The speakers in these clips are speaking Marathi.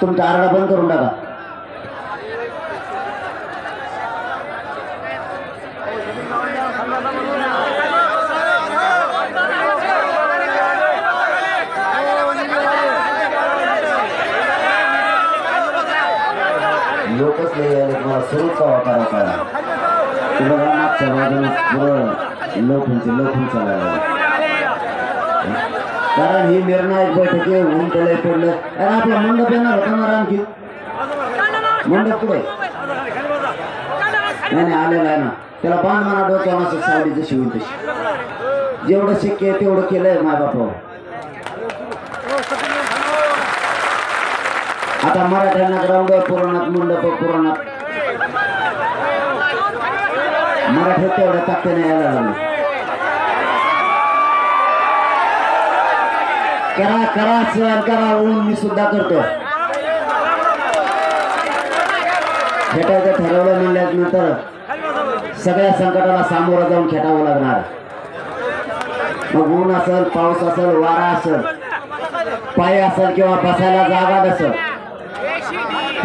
तुमचा आरडा बंद करून टाका. लोकच नाही यायला मला सुरूच लोक वापरा करा मागच्या पुरं चालायला कारण ही निर्णायक बैठकी होऊन त्याला पडलं. अरे आपला मंडप येणार होता ना आणखी. मंडप कुठे? नाही आलेला आहे ना. त्याला बांध म्हणा डोक्यावर असं सावली जशी होईल तशी. जेवढं शक्य आहे तेवढं केलंय माय बापावर. आता मराठ्यांना ग्राउंड पुराणात मंडप पुराणात. मराठीत तेवढ्या ताकदीने यायला लागले. करा करा सर करा ऊन मी सुद्धा करतो. खेटायचं ठरवलं म्हणल्यानंतर सगळ्या संकटाला सामोरं जाऊन खेटावं लागणार. मग ऊन असेल पाऊस असेल वारा असेल पाय असेल किंवा बसायला जागा नसेल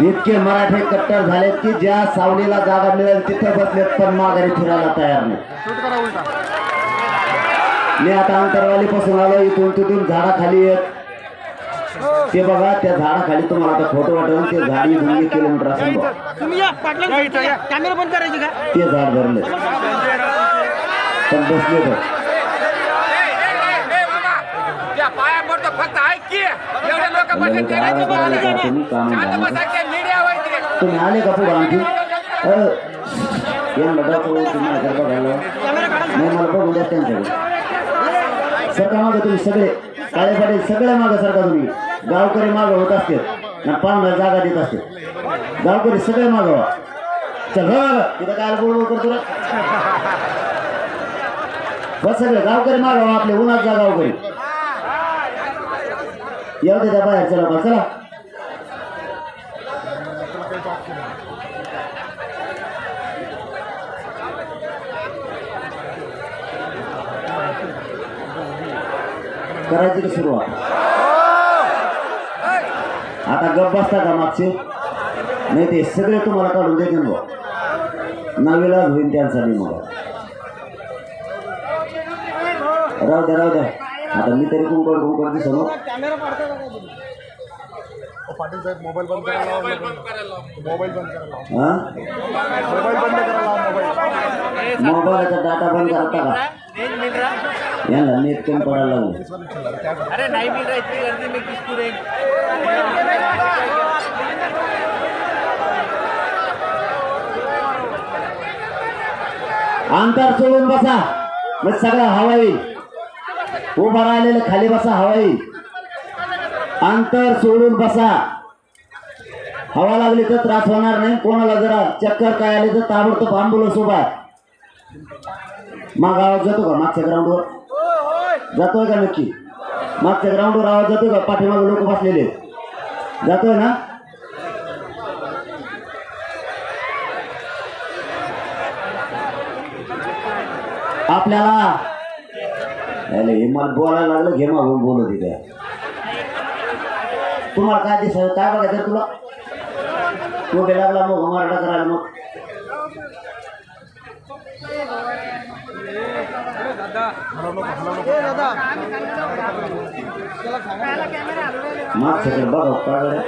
इतके मराठे कट्टर झालेत की ज्या सावलीला जागा मिळेल तिथे बसलेत पण माघारी फिरायला तयार नाही. मी आता अंतरवाली पासून आलो इथून तिथून झाडाखाली येत ते बघा त्या झाडाखाली तुम्हाला आता फोटो वाटून ते झाड इथून एक किलोमीटर असेल बघ. तुम्ही या पाटला कॅमेरा बंद करायची का? ते झाड धरले पण बसले तर तुम्ही आले का पुढे आणखी? तुम्ही नाही मला बघू द्या त्यांच्याकडे. सरका मागे तुम्ही सगळे काळे पाटील सगळे मागे सरका तुम्ही. गावकरी मागे होत असते ना पाहुणा जागा देत असते गावकरी सगळे मागे व्हा. चल तिथं काय बोलू करतो बस सगळे गावकरी मागावा व्हा आपले उन्हात जा गावकरी. येऊ दे त्या बाहेर चला बा चला. करायची का सुरुवात. आता गप बसता का मागचे? नाही ते सगळे तुम्हाला काढून देते ना होईन होईल मी मग. राहू द्या राहू द्या. आता मी तरी कुंकड कुंकड दिसलो पाटील साहेब मोबाईल बंद करायला मोबाईल बंद करायला मोबाईल बंद करायला मोबाईल मोबाईलचा डाटा बंद करता का? यांना नेट पडायला अरे नाही गर्दी में किसको रे अंतर सोडून बसा. मग सगळं हवा येईल उभा राहिलेलं खाली बसा हवा येईल अंतर सोडून बसा. हवा लागली तर त्रास होणार नाही. कोणाला जरा चक्कर काय आली तर ताबडतोब अँब्युलन्स उभा आहे. मग आवाज जातो का मागच्या ग्राउंडवर जातोय का नक्की? मागच्या ग्राउंडवर आवाज जातोय का? पाठीमागे लोक बसलेले जातोय ना? आपल्याला? अरे हे मला बोलायला लागलं घे मागून बोलत इथे तुम्हाला काय दिसत काय बघायचं तुला? तो बे लागला मग मराठा करायला मग. मागच्याकडे बघा काय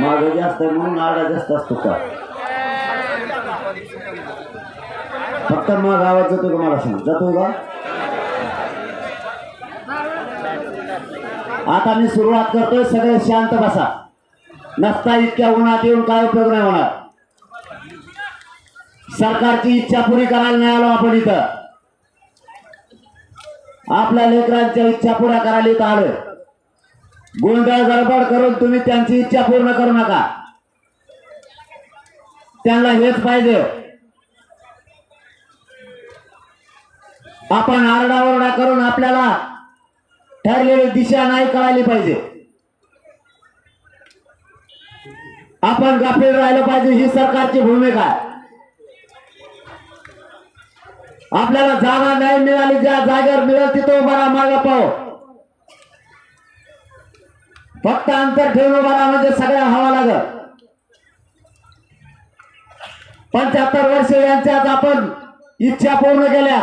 माग जास्त म्हणून आडा जास्त असतो का फक्त मग आवाज जातो का मला सांग जातो का आता मी सुरुवात करतोय सगळे शांत बसा. नसता इतक्या उन्हात येऊन काय उपयोग नाही होणार. सरकारची इच्छा पुरी करायला नाही आलो आपण इथं. आपल्या लेकरांच्या इच्छा पुऱ्या करायला इथं आलोय. गोंधळ गडबड करून तुम्ही त्यांची इच्छा पूर्ण करू नका. त्यांना हेच पाहिजे. आपण आरडाओरडा करून आपल्याला ठरलेली दिशा नाही कळाली पाहिजे. आपण गाफील राहिलं पाहिजे ही सरकारची भूमिका आहे. आपल्याला जागा नाही मिळाली ज्या जागेवर मिळेल तिथं उभारा राहा पाव फक्त अंतर ठेवून उभारा म्हणजे सगळ्या हवा लागत पंच्याहत्तर वर्ष यांच्यात आपण इच्छा पूर्ण केल्या.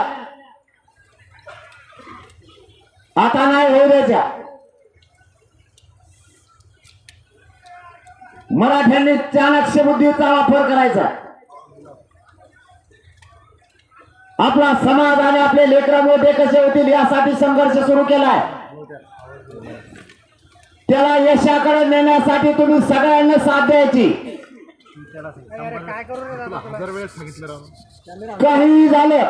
आता नाही होऊ द्यायच्या. मराठ्यांनी चाणक्य बुद्धीचा वापर करायचा. आपला समाज आणि आपले लेकर मोठे कसे होतील यासाठी संघर्ष सुरू केलाय. त्याला यशाकडे नेण्यासाठी तुम्ही सगळ्यांना साथ द्यायची. काही झालं.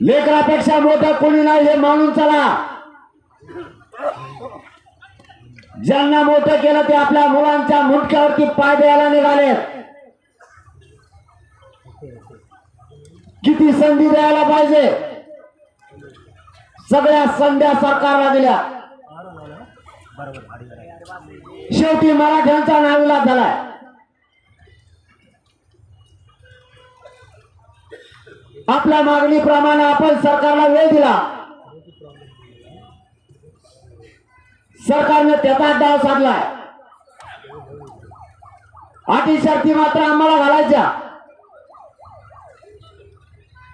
लेकरापेक्षा मोठं कोणी नाही हे मानून चला. ज्यांना मोठं केलं ते आपल्या मुलांच्या मुटक्यावरती पाय द्यायला निघालेत. किती संधी द्यायला पाहिजे? सगळ्या संध्या सरकारला दिल्या. शेवटी मराठ्यांचा नाविला झालाय. आपल्या मागणीप्रमाणे आपण सरकारला वेळ दिला. सरकारने त्याचा डाव साधलाय. अटी शर्ती मात्र आम्हाला घालायच्या.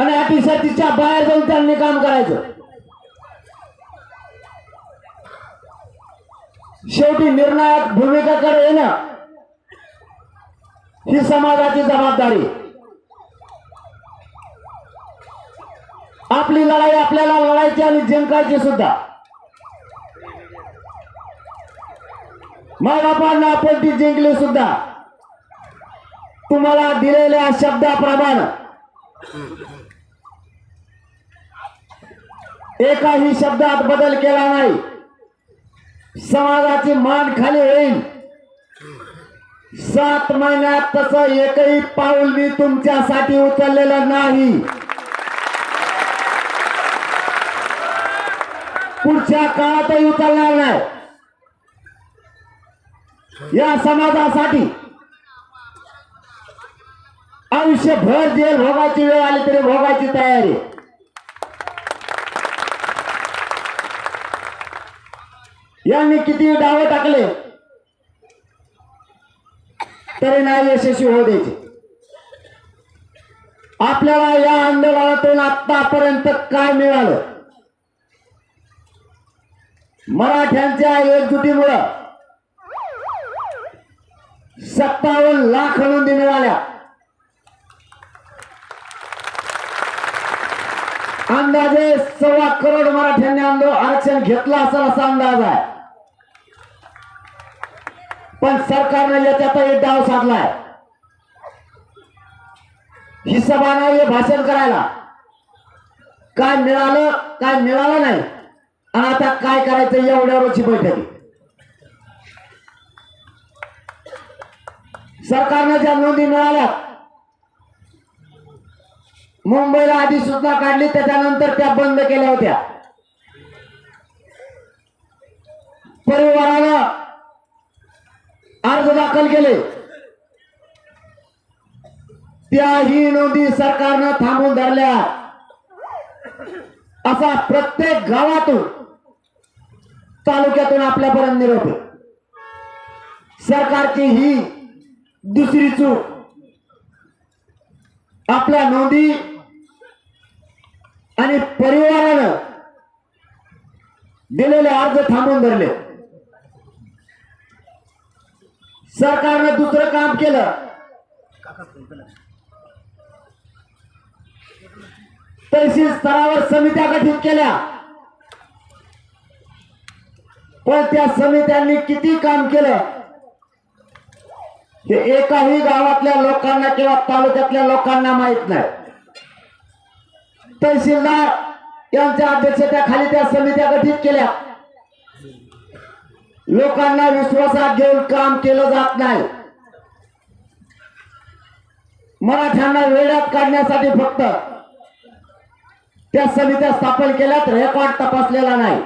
आणि अटी तिच्या बाहेर जाऊन त्यांनी काम करायचं. शेवटी निर्णायक भूमिकेकडे येणं ही समाजाची जबाबदारी. आपली लढाई आपल्याला लढायची आणि जिंकायची सुद्धा. बापांना आपण ती जिंकली सुद्धा. तुम्हाला दिलेल्या शब्दाप्रमाणे एकाही शब्दात बदल केला नाही. समाजाची मान खाली होईल. सात महिन्यात तसं एकही पाऊल मी तुमच्यासाठी उचललेलं नाही. पुढच्या काळातही उचलणार नाही. या समाजासाठी आयुष्यभर जेल भोगाची वेळ आली तरी भोगाची तयारी. यांनी किती डावे टाकले? तरी नाही यशस्वी होऊ द्यायचे. आपल्याला या आंदोलनातून आतापर्यंत काय मिळालं? मराठ्यांच्या एकजुटीमुळं सत्तावन्न लाख नोंदी मिळाल्या. अंदाजे सव्वा करोड मराठ्यांनी आंदोलन आरक्षण घेतलं असेल असा अंदाज आहे. पण सरकारने म्हणजे याच्यातही डाव साधलाय. हिशोबा नाही भाषण करायला. काय मिळालं काय मिळालं नाही. आणि आता काय करायचं एवढ्यावरची बैठक. सरकारने ज्या नोंदी मिळाल्या मुंबईला आधी सुद्धा काढली त्याच्यानंतर त्या बंद केल्या होत्या. परिवारानं अर्ज दाखल केले. त्याही नोंदी सरकारनं थांबून धरल्या. असा प्रत्येक गावातून तालुक्यातून आपल्यापर्यंत निरोप सरकारची ही दुसरी चूक आपल्या नोंदी आणि परिवारानं दिलेले अर्ज थांबून धरले. सरकारनं दुसरं काम केलं. तहसील स्तरावर समित्या गठीत केल्या. पण त्या समित्यांनी किती काम केलं? हे एकाही गावातल्या लोकांना किंवा तालुक्यातल्या लोकांना माहीत नाही. तहसीलदार यांच्या अध्यक्षतेखाली त्या समित्या गठीत केल्या. लोकांना विश्वासात घेऊन काम केलं जात नाही. मराठ्यांना वेळात काढण्यासाठी फक्त त्या समित्या स्थापन केल्यात रेकॉर्ड तपासलेला नाही.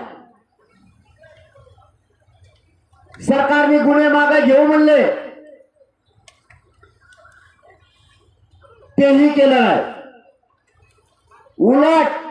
सरकारने गुन्हे मागे घेऊ म्हणले. तेही केलं नाही. Ulat